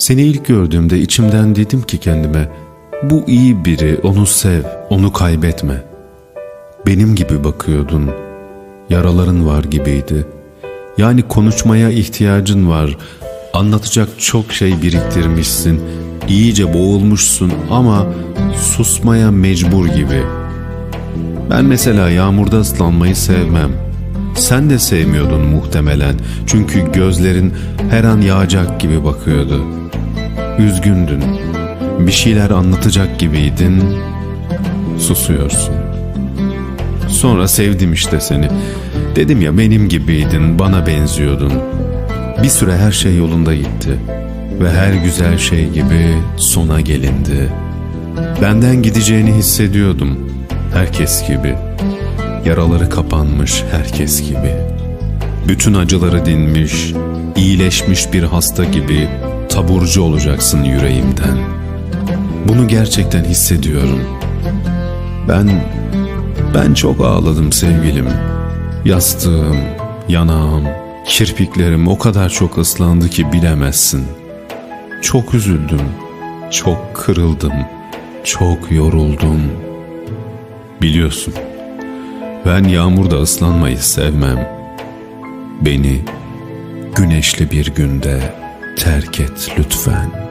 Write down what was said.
Seni ilk gördüğümde içimden dedim ki kendime, bu iyi biri, onu sev, onu kaybetme. Benim gibi bakıyordun, yaraların var gibiydi. Yani konuşmaya ihtiyacın var, anlatacak çok şey biriktirmişsin, iyice boğulmuşsun ama susmaya mecbur gibi. Ben mesela yağmurda ıslanmayı sevmem. Sen de sevmiyordun muhtemelen çünkü gözlerin her an yağacak gibi bakıyordu. Üzgündün. Bir şeyler anlatacak gibiydin. Susuyorsun. Sonra sevdim işte seni. Dedim ya benim gibiydin, bana benziyordun. Bir süre her şey yolunda gitti. Ve her güzel şey gibi sona gelindi. Benden gideceğini hissediyordum. Herkes gibi. Yaraları kapanmış herkes gibi. Bütün acıları dinmiş, iyileşmiş bir hasta gibi taburcu olacaksın yüreğimden. Bunu gerçekten hissediyorum. Ben ben çok ağladım sevgilim. Yastığım, yanağım, kirpiklerim o kadar çok ıslandı ki bilemezsin. Çok üzüldüm, çok kırıldım, çok yoruldum. Biliyorsun, ben yağmurda ıslanmayı sevmem. Beni güneşli bir günde terk et lütfen.''